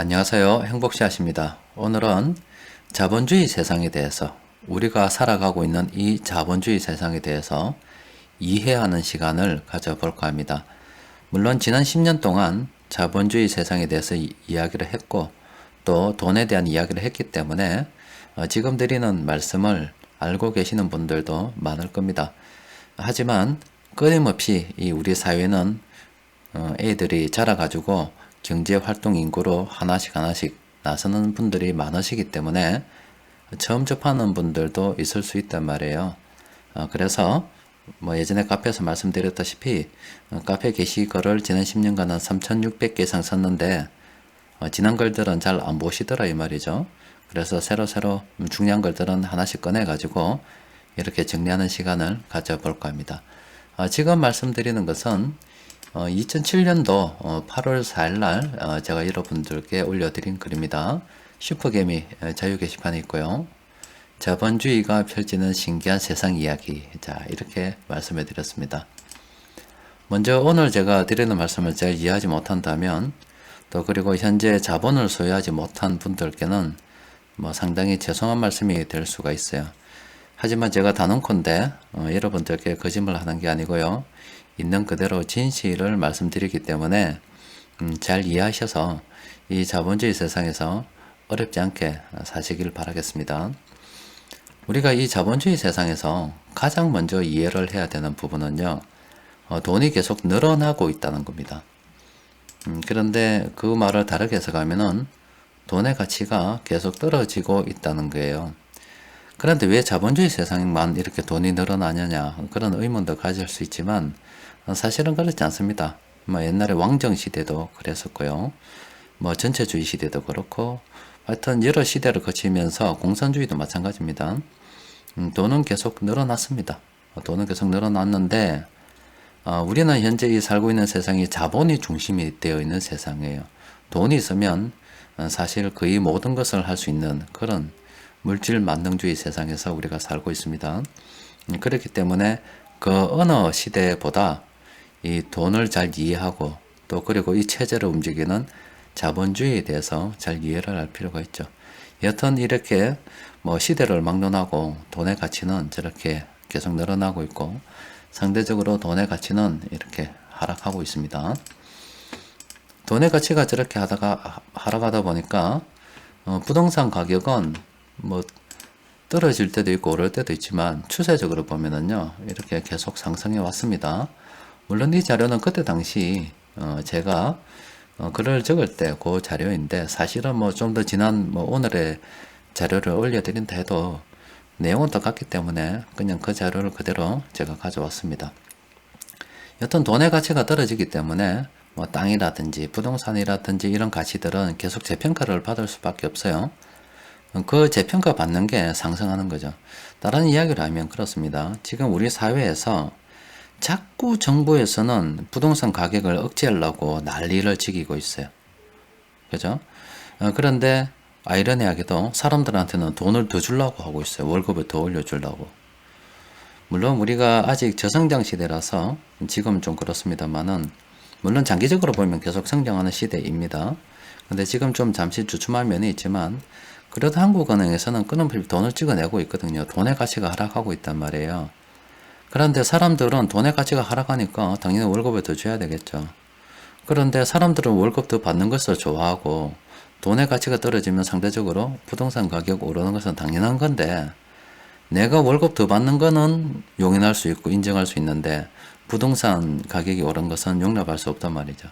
안녕하세요. 행복시아십니다. 오늘은 자본주의 세상에 대해서 우리가 살아가고 있는 이 자본주의 세상에 대해서 이해하는 시간을 가져볼까 합니다. 물론 지난 10년 동안 자본주의 세상에 대해서 이, 이야기를 했고 또 돈에 대한 이야기를 했기 때문에 어, 지금 드리는 말씀을 알고 계시는 분들도 많을 겁니다. 하지만 끊임없이 이 우리 사회는 어, 애들이 자라가지고 경제 활동 인구로 하나씩 하나씩 나서는 분들이 많으시기 때문에 처음 접하는 분들도 있을 수 있단 말이에요. 어, 그래서 뭐 예전에 카페에서 말씀드렸다시피 어, 카페 게시글을 지난 10년간은 3,600개 이상 썼는데 어, 지난 글들은 잘 안 보시더라 이 말이죠. 그래서 새로 새로 중요한 글들은 하나씩 꺼내 가지고 이렇게 정리하는 시간을 가져볼까 합니다. 어, 지금 말씀드리는 것은 어, 2007년도 어, 8월 4일 날 어, 제가 여러분들께 올려드린 글입니다. 슈퍼개미 어, 자유 게시판에 있고요. 자본주의가 펼치는 신기한 세상 이야기. 자, 이렇게 말씀해 드렸습니다. 먼저 오늘 제가 드리는 말씀을 잘 이해하지 못한다면 또 그리고 현재 자본을 소유하지 못한 분들께는 뭐 상당히 죄송한 말씀이 될 수가 있어요. 하지만 제가 단언컨대 어, 여러분들께 거짓말 하는 게 아니고요. 있는 그대로 진실을 말씀드리기 때문에 음, 잘 이해하셔서 이 자본주의 세상에서 어렵지 않게 사시길 바라겠습니다. 우리가 이 자본주의 세상에서 가장 먼저 이해를 해야 되는 부분은요, 어, 돈이 계속 늘어나고 있다는 겁니다. 음, 그런데 그 말을 다르게 해석하면은 돈의 가치가 계속 떨어지고 있다는 거예요. 그런데 왜 자본주의 세상만 이렇게 돈이 늘어나느냐 그런 의문도 가질 수 있지만 어, 사실은 그렇지 않습니다. 뭐 옛날에 왕정 시대도 그랬었고요. 뭐 전체주의 시대도 그렇고 하여튼 여러 시대를 거치면서 공산주의도 마찬가지입니다. 음, 돈은 계속 늘어났습니다. 어, 돈은 계속 늘어났는데 어, 우리는 현재 이 살고 있는 세상이 자본이 중심이 되어 있는 세상이에요. 돈이 있으면 어, 사실 거의 모든 것을 할 수 있는 그런 물질 만능주의 세상에서 우리가 살고 있습니다. 음, 그렇기 때문에 그 어느 시대보다 이 돈을 잘 이해하고 또 그리고 이 체제를 움직이는 자본주의에 대해서 잘 이해를 할 필요가 있죠. 여튼 이렇게 뭐 시대를 막론하고 돈의 가치는 저렇게 계속 늘어나고 있고 상대적으로 돈의 가치는 이렇게 하락하고 있습니다. 돈의 가치가 저렇게 하다가 하락하다 보니까 어, 부동산 가격은 뭐 떨어질 때도 있고 오를 때도 있지만 추세적으로 보면은요 이렇게 계속 상승해 왔습니다. 물론 이 자료는 그때 당시 어, 제가 어, 글을 적을 때 그 자료인데 사실은 뭐 좀 더 지난 뭐 오늘의 자료를 올려드린다 해도 내용은 똑같기 때문에 그냥 그 자료를 그대로 제가 가져왔습니다. 여튼 돈의 가치가 떨어지기 때문에 뭐 땅이라든지 부동산이라든지 이런 가치들은 계속 재평가를 받을 수밖에 없어요. 그 재평가 받는 게 상승하는 거죠. 다른 이야기를 하면 그렇습니다. 지금 우리 사회에서 자꾸 정부에서는 부동산 가격을 억제하려고 난리를 지기고 있어요. 그죠? 어, 그런데 아이러니하게도 사람들한테는 돈을 더 주려고 하고 있어요. 월급을 더 올려주려고. 물론 우리가 아직 저성장 시대라서 지금 좀 그렇습니다만은 물론 장기적으로 보면 계속 성장하는 시대입니다. 근데 지금 좀 잠시 주춤할 면이 있지만 그래도 한국은행에서는 끊임없이 돈을 찍어내고 있거든요. 돈의 가치가 하락하고 있단 말이에요. 그런데 사람들은 돈의 가치가 하락하니까 당연히 월급을 더 줘야 되겠죠. 그런데 사람들은 월급 더 받는 것을 좋아하고 돈의 가치가 떨어지면 상대적으로 부동산 가격 오르는 것은 당연한 건데 내가 월급 더 받는 거는 용인할 수 있고 인정할 수 있는데 부동산 가격이 오른 것은 용납할 수 없단 말이죠.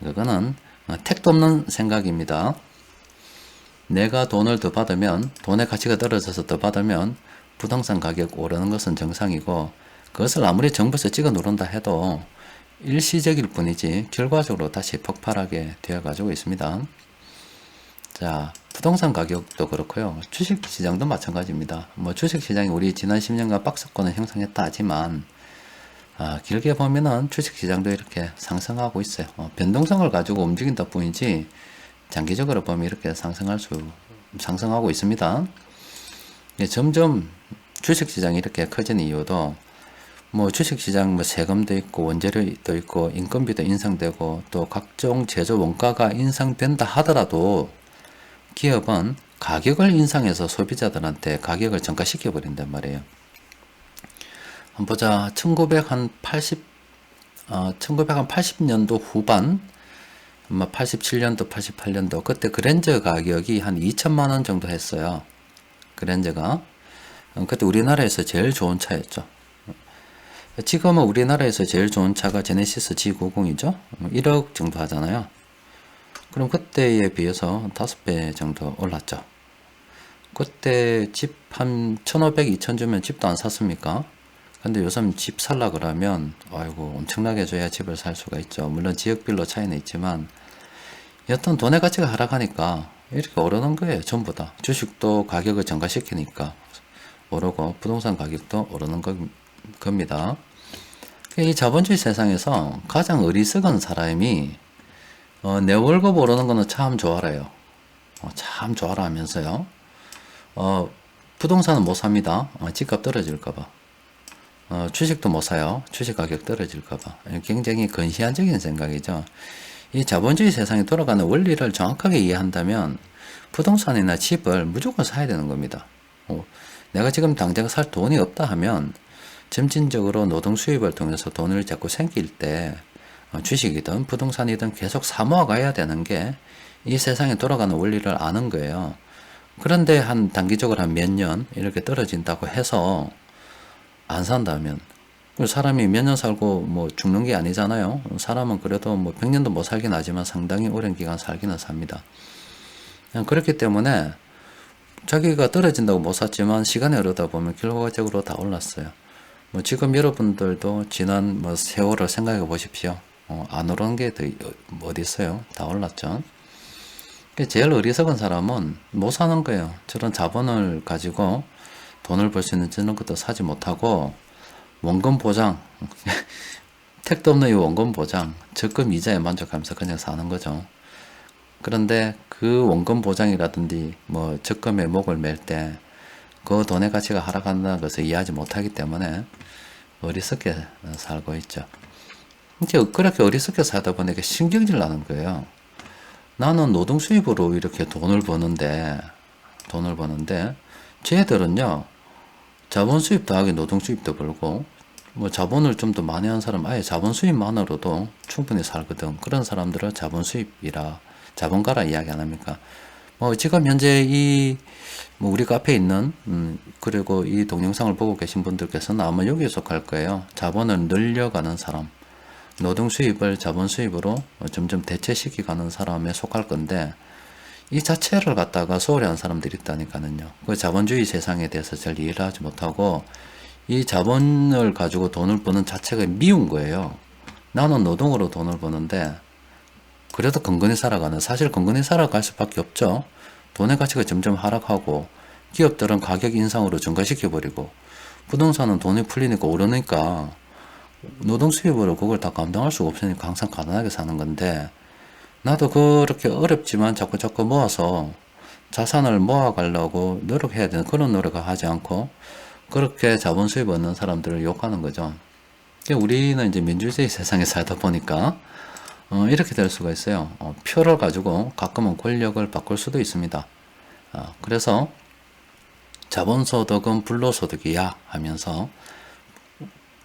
그거는 택도 없는 생각입니다. 내가 돈을 더 받으면 돈의 가치가 떨어져서 더 받으면 부동산 가격 오르는 것은 정상이고 그것을 아무리 정부에서 찍어 누른다 해도 일시적일 뿐이지 결과적으로 다시 폭발하게 되어 가지고 있습니다. 자, 부동산 가격도 그렇고요. 주식 시장도 마찬가지입니다. 뭐 주식 시장이 우리 지난 10년간 박스권을 형성했다 하지만 아, 길게 보면은 주식 시장도 이렇게 상승하고 있어요. 어, 변동성을 가지고 움직인다 뿐이지 장기적으로 보면 이렇게 상승할 수 상승하고 있습니다. 예, 점점 주식 시장이 이렇게 커지는 이유도 뭐 주식시장 뭐 세금도 있고 원재료도 있고 인건비도 인상되고 또 각종 제조 원가가 인상된다 하더라도 기업은 가격을 인상해서 소비자들한테 가격을 전가시켜 버린단 말이에요. 한번 보자. 1980 어, 1980년도 후반 아마 87년도 88년도 그때 그랜저 가격이 한 2천만 원 정도 했어요. 그랜저가 어, 그때 우리나라에서 제일 좋은 차였죠. 지금은 우리나라에서 제일 좋은 차가 제네시스 G90이죠. 1억 정도 하잖아요. 그럼 그때에 비해서 한 5배 정도 올랐죠. 그때 집 한 1,500, 2,000 주면 집도 안 샀습니까? 근데 요즘 집 살라 그러면 아이고 엄청나게 줘야 집을 살 수가 있죠. 물론 지역별로 차이는 있지만 여튼 돈의 가치가 하락하니까 이렇게 오르는 거예요. 전부 다. 주식도 가격을 증가시키니까 오르고 부동산 가격도 오르는 거, 겁니다. 이 자본주의 세상에서 가장 어리석은 사람이 어, 내 월급 오르는 거는 참 좋아라요. 어, 참 좋아라 하면서요. 어, 부동산은 못 삽니다. 어, 집값 떨어질까봐. 어, 주식도 못 사요. 주식 가격 떨어질까봐. 굉장히 근시안적인 생각이죠. 이 자본주의 세상에 돌아가는 원리를 정확하게 이해한다면 부동산이나 집을 무조건 사야 되는 겁니다. 어, 내가 지금 당장 살 돈이 없다 하면 점진적으로 노동 수입을 통해서 돈을 자꾸 생길 때 어, 주식이든 부동산이든 계속 사모아 가야 되는 게 이 세상에 돌아가는 원리를 아는 거예요. 그런데 한 단기적으로 한 몇 년 이렇게 떨어진다고 해서 안 산다면 그 사람이 몇 년 살고 뭐 죽는 게 아니잖아요. 사람은 그래도 뭐 100년도 못 살긴 하지만 상당히 오랜 기간 살기는 삽니다. 그렇기 때문에 자기가 떨어진다고 못 샀지만 시간이 흐르다 보면 결과적으로 다 올랐어요. 뭐 지금 여러분들도 지난 뭐 세월을 생각해 보십시오. 어, 안 오른 게뭐 어디 있어요? 다 올랐죠. 제일 어리석은 사람은 못 사는 거예요. 저런 자본을 가지고 돈을 벌 수 있는 저런 것도 사지 못하고 원금 보장, 택도 없는 이 원금 보장, 적금 이자에 만족하면서 그냥 사는 거죠. 그런데 그 원금 보장이라든지 뭐 적금에 목을 맬 때 그 돈의 가치가 하락한다는 것을 이해하지 못하기 때문에 어리석게 살고 있죠. 이제 그렇게 어리석게 살다 보니까 신경질 나는 거예요. 나는 노동 수입으로 이렇게 돈을 버는데, 돈을 버는데, 쟤들은요, 자본 수입 더하기 노동 수입도 벌고, 뭐 자본을 좀 더 많이 한 사람, 아예 자본 수입만으로도 충분히 살거든. 그런 사람들은 자본 수입이라, 자본가라 이야기 안 합니까? 뭐 지금 현재 이, 뭐 우리 카페에 있는, 음, 그리고 이 동영상을 보고 계신 분들께서는 아마 여기에 속할 거예요. 자본을 늘려가는 사람. 노동 수입을 자본 수입으로 점점 대체시키 가는 사람에 속할 건데 이 자체를 갖다가 소홀히 하는 사람들이 있다니까는요. 그 자본주의 세상에 대해서 잘 이해를 하지 못하고 이 자본을 가지고 돈을 버는 자체가 미운 거예요. 나는 노동으로 돈을 버는데 그래도 건건히 살아가는 사실 건건히 살아갈 수밖에 없죠. 돈의 가치가 점점 하락하고 기업들은 가격 인상으로 증가시켜 버리고 부동산은 돈이 풀리니까 오르니까 노동 수입으로 그걸 다 감당할 수가 없으니까 항상 가난하게 사는 건데 나도 그렇게 어렵지만 자꾸 자꾸 모아서 자산을 모아가려고 노력해야 되는 그런 노력을 하지 않고 그렇게 자본 수입 얻는 사람들을 욕하는 거죠. 우리는 이제 민주주의 세상에 살다 보니까 어, 이렇게 될 수가 있어요. 어, 표를 가지고 가끔은 권력을 바꿀 수도 있습니다. 어, 그래서 자본소득은 불로소득이야 하면서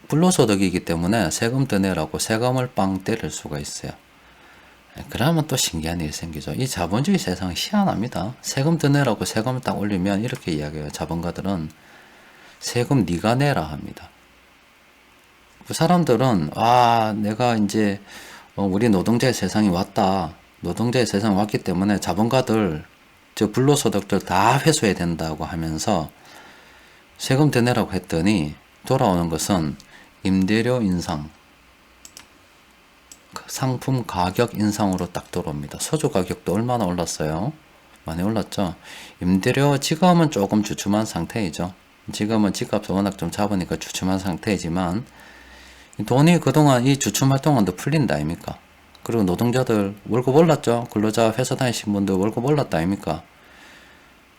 불로소득이기 때문에 세금 더 내라고 세금을 빵 때릴 수가 있어요. 예, 그러면 또 신기한 일이 생기죠. 이 자본주의 세상은 희한합니다. 세금 더 내라고 세금을 딱 올리면 이렇게 이야기해요. 자본가들은 세금 네가 내라 합니다. 그 사람들은 아 내가 이제 어, 우리 노동자의 세상이 왔다. 노동자의 세상이 왔기 때문에 자본가들 저 불로소득들 다 회수해야 된다고 하면서 세금 더 내라고 했더니 돌아오는 것은 임대료 인상, 상품 가격 인상으로 딱 들어옵니다. 소주 가격도 얼마나 올랐어요? 많이 올랐죠? 임대료 지금은 조금 주춤한 상태이죠. 지금은 집값이 워낙 좀 잡으니까 주춤한 상태이지만 돈이 그동안 이 주춤 활동은더 풀린다 아닙니까? 그리고 노동자들 월급 올랐죠? 근로자 회사 다니신 분들 월급 올랐다 아닙니까?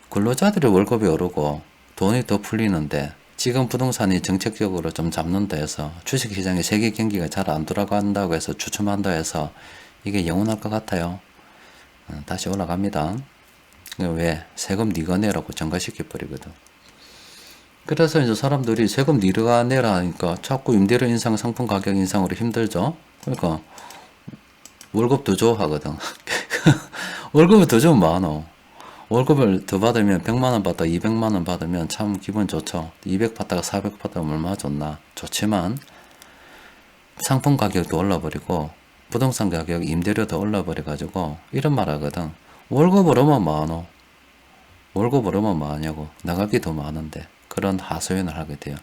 근로자들의 월급이 오르고 돈이 더 풀리는데 지금 부동산이 정책적으로 좀 잡는다 해서 주식시장에 세계 경기가 잘 안 돌아간다고 해서 주춤한다 해서 이게 영원할 것 같아요. 어, 다시 올라갑니다. 왜? 세금 네가 내라고 전가시켜 버리거든. 그래서 이제 사람들이 세금 네가 내라 하니까 자꾸 임대료 인상, 상품 가격 인상으로 힘들죠. 그러니까 월급 더 줘 하거든. 월급을 더 주면 많어. 월급을 더 받으면 100만 원 받다 200만 원 받으면 참 기분 좋죠. 200 받다가 400 받으면 얼마나 좋나. 좋지만 상품 가격도 올라버리고 부동산 가격 임대료도 올라버려가지고 이런 말 하거든. 얼마 많어. 얼마 많냐고. 나가기 더 많은데. 그런 하소연을 하게 돼요.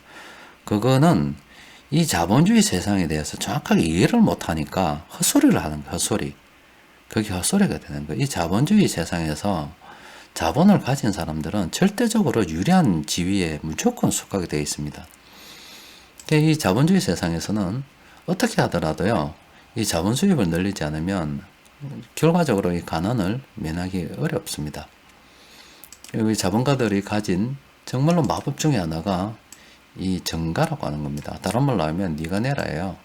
그거는 이 자본주의 세상에 대해서 정확하게 이해를 못하니까 헛소리를 하는 거야, 헛소리. 그게 헛소리가 되는 거야. 이 자본주의 세상에서 자본을 가진 사람들은 절대적으로 유리한 지위에 무조건 속하게 되어 있습니다. 그러니까 이 자본주의 세상에서는 어떻게 하더라도요, 이 자본 수입을 늘리지 않으면 결과적으로 이 가난을 면하기 어렵습니다. 이 자본가들이 가진 정말로 마법 중에 하나가 이 정가라고 하는 겁니다. 다른 말로 하면 네가 내라예요.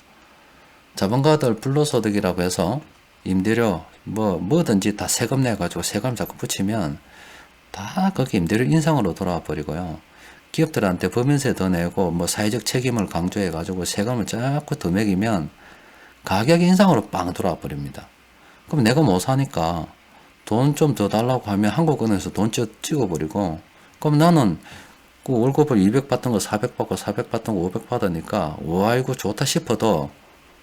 자본가들 불로소득이라고 해서 임대료 뭐 뭐든지 다 세금 내 가지고 세금 자꾸 붙이면 다 거기 임대료 인상으로 돌아와 버리고요. 기업들한테 법인세 더 내고 뭐 사회적 책임을 강조해 가지고 세금을 자꾸 더 매기면 가격 인상으로 빵 돌아와 버립니다. 그럼 내가 못 사니까 돈 좀 더 달라고 하면 한국은행에서 돈 찍어 버리고 그럼 나는 그 월급을 200 받던 거 400 받고 400 받던 거 500 받으니까 와 이거 좋다 싶어도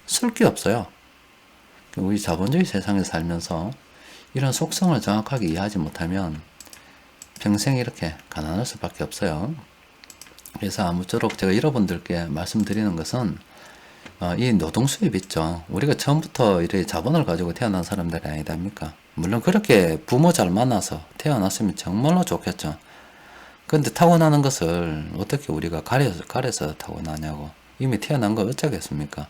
쓸 게 없어요. 우리 자본주의 세상에 살면서 이런 속성을 정확하게 이해하지 못하면 평생 이렇게 가난할 수밖에 없어요. 그래서 아무쪼록 제가 여러분들께 말씀드리는 것은 어, 이 노동 수입 있죠. 우리가 처음부터 이렇게 자본을 가지고 태어난 사람들이 아니답니까? 물론 그렇게 부모 잘 만나서 태어났으면 정말로 좋겠죠. 근데 타고나는 것을 어떻게 우리가 가려서, 가려서 타고나냐고. 이미 태어난 거 어쩌겠습니까?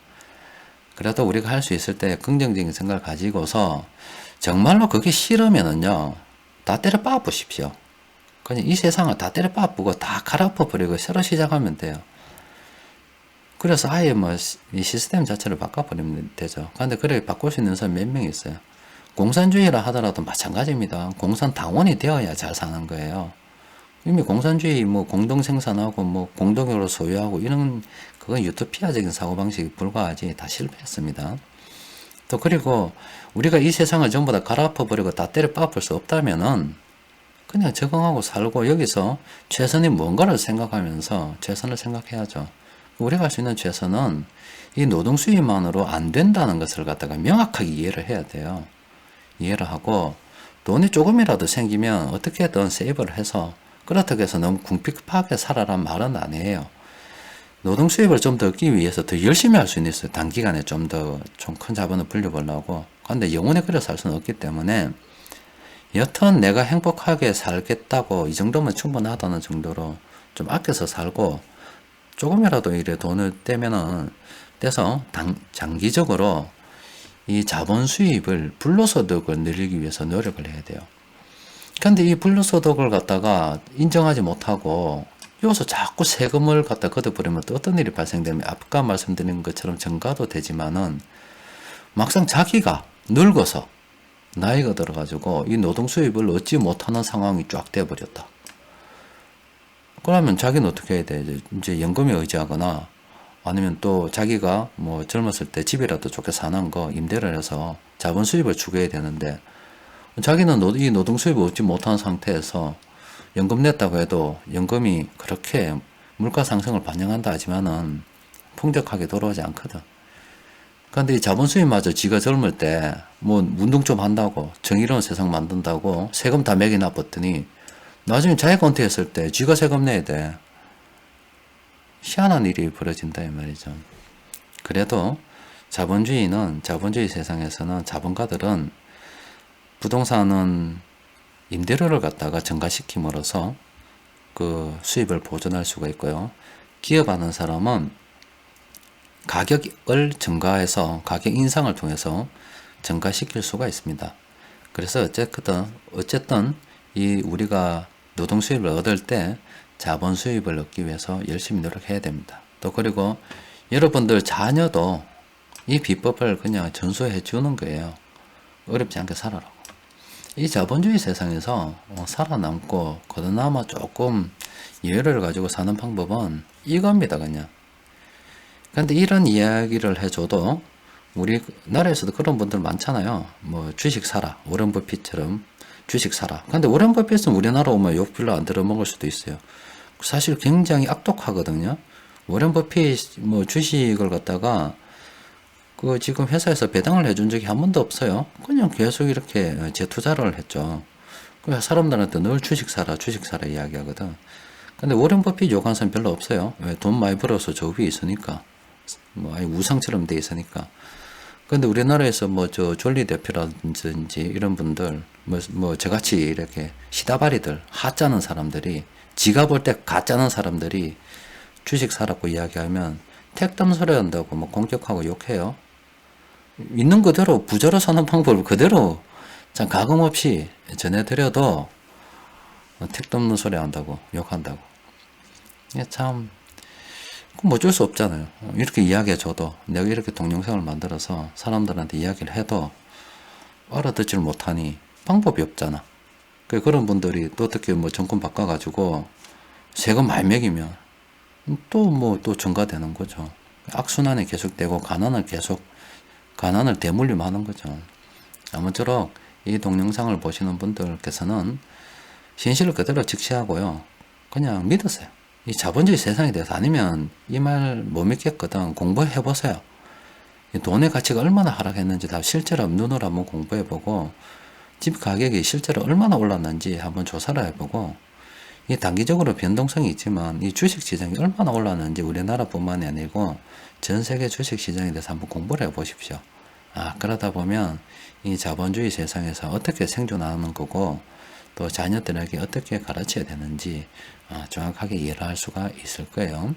그래도 우리가 할 수 있을 때 긍정적인 생각을 가지고서 정말로 그게 싫으면은요, 다 때려 빻으십시오. 그냥 이 세상을 다 때려 빻고 다 갈아엎어 버리고 새로 시작하면 돼요. 그래서 아예 뭐 이 시스템 자체를 바꿔버리면 되죠. 근데 그렇게 바꿀 수 있는 사람 몇 명 있어요. 공산주의라 하더라도 마찬가지입니다. 공산당원이 되어야 잘 사는 거예요. 이미 공산주의 뭐 공동 생산하고 뭐 공동으로 소유하고 이런 그건 유토피아적인 사고방식이 불과하지 다 실패했습니다. 또 그리고 우리가 이 세상을 전부 다 갈아엎어 버리고 다 때려 빠볼 수 없다면은 그냥 적응하고 살고 여기서 최선이 뭔가를 생각하면서 최선을 생각해야죠. 우리가 할 수 있는 최선은 이 노동 수입만으로 안 된다는 것을 갖다가 명확하게 이해를 해야 돼요. 이해를 하고 돈이 조금이라도 생기면 어떻게든 세이브를 해서 그렇다고 해서 너무 궁핍하게 살아란 말은 아니에요. 노동 수입을 좀 더 얻기 위해서 더 열심히 할 수는 있어요. 단기간에 좀 더 좀 큰 자본을 불려보려고. 근데 영원히 그래 살 수는 없기 때문에 여튼 내가 행복하게 살겠다고 이 정도면 충분하다는 정도로 좀 아껴서 살고 조금이라도 이래 돈을 떼면은 떼서 당, 장기적으로 이 자본 수입을 불로소득을 늘리기 위해서 노력을 해야 돼요. 근데 이 불로소득을 갖다가 인정하지 못하고 여기서 자꾸 세금을 갖다 걷어버리면 또 어떤 일이 발생되면 아까 말씀드린 것처럼 증가도 되지만은 막상 자기가 늙어서 나이가 들어가지고 이 노동 수입을 얻지 못하는 상황이 쫙 돼버렸다. 그러면 자기는 어떻게 해야 돼? 이제 연금에 의지하거나 아니면 또 자기가 뭐 젊었을 때 집이라도 좋게 사는 거 임대를 해서 자본 수입을 추구해야 되는데 자기는 노, 이 노동 수입을 얻지 못한 상태에서 연금 냈다고 해도 연금이 그렇게 물가 상승을 반영한다 하지만은 풍족하게 돌아오지 않거든. 그런데 이 자본 수입마저 지가 젊을 때 뭐 운동 좀 한다고 정의로운 세상 만든다고 세금 다 매기나 봤더니 나중에 자기가 은퇴했을 때 쥐가 세금 내야 돼. 희한한 일이 벌어진다 이 말이죠. 그래도 자본주의는 자본주의 세상에서는 자본가들은 부동산은 임대료를 갖다가 증가시킴으로써 그 수입을 보존할 수가 있고요. 기업하는 사람은 가격을 증가해서 가격 인상을 통해서 증가시킬 수가 있습니다. 그래서 어쨌든 어쨌든 이 우리가 노동 수입을 얻을 때 자본 수입을 얻기 위해서 열심히 노력해야 됩니다. 또 그리고 여러분들 자녀도 이 비법을 그냥 전수해 주는 거예요. 어렵지 않게 살아라고. 이 자본주의 세상에서 어, 살아남고 그나마 조금 여유를 가지고 사는 방법은 이겁니다, 그냥. 근데 이런 이야기를 해줘도 우리 나라에서도 그런 분들 많잖아요. 뭐 주식 사라, 워런 버핏처럼 주식 사라. 근데 워런 버핏은 우리나라 오면 욕 별로 안 들어먹을 수도 있어요. 사실 굉장히 악독하거든요. 워런 버핏 뭐 주식을 갖다가 그 지금 회사에서 배당을 해준 적이 한 번도 없어요. 그냥 계속 이렇게 재투자를 했죠. 그 사람들한테 늘 주식 사라, 주식 사라 이야기하거든. 근데 워런 버핏 사람 별로 없어요. 왜? 돈 많이 벌어서 저 위에 있으니까. 뭐, 아니, 우상처럼 돼 있으니까. 근데 우리나라에서 뭐, 저, 졸리 대표라든지 이런 분들, 뭐, 뭐, 저같이 이렇게 시다바리들, 하짜는 사람들이, 지가 볼 때 가짜는 사람들이 주식 사라고 이야기하면 택담 소리 한다고 뭐 공격하고 욕해요. 있는 그대로 부자로 사는 방법을 그대로 참 가감 없이 전해드려도 택도 없는 소리 한다고 욕한다고. 참 그럼 어쩔 수 없잖아요. 이렇게 이야기해줘도 내가 이렇게 동영상을 만들어서 사람들한테 이야기를 해도 알아듣질 못하니 방법이 없잖아. 그 그런 분들이 또 어떻게 뭐 정권 바꿔가지고 세금 많이 매기면 또 뭐 또 증가되는 거죠. 악순환이 계속되고 가난을 계속 가난을 대물림하는 거죠. 아무쪼록 이 동영상을 보시는 분들께서는 현실을 그대로 직시하고요. 그냥 믿으세요. 이 자본주의 세상에 대해서 아니면 이 말 못 믿겠거든. 공부해 보세요. 돈의 가치가 얼마나 하락했는지 다 실제로 눈으로 한번 공부해 보고 집 가격이 실제로 얼마나 올랐는지 한번 조사를 해보고 이 단기적으로 변동성이 있지만 이 주식 시장이 얼마나 올랐는지 우리나라뿐만이 아니고 전 세계 주식 시장에 대해서 한번 공부를 해 보십시오. 아, 그러다 보면 이 자본주의 세상에서 어떻게 생존하는 거고 또 자녀들에게 어떻게 가르쳐야 되는지 아, 정확하게 이해를 할 수가 있을 거예요.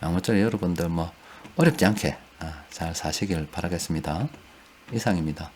아무쪼록 여러분들 뭐 어렵지 않게 아, 잘 사시길 바라겠습니다. 이상입니다.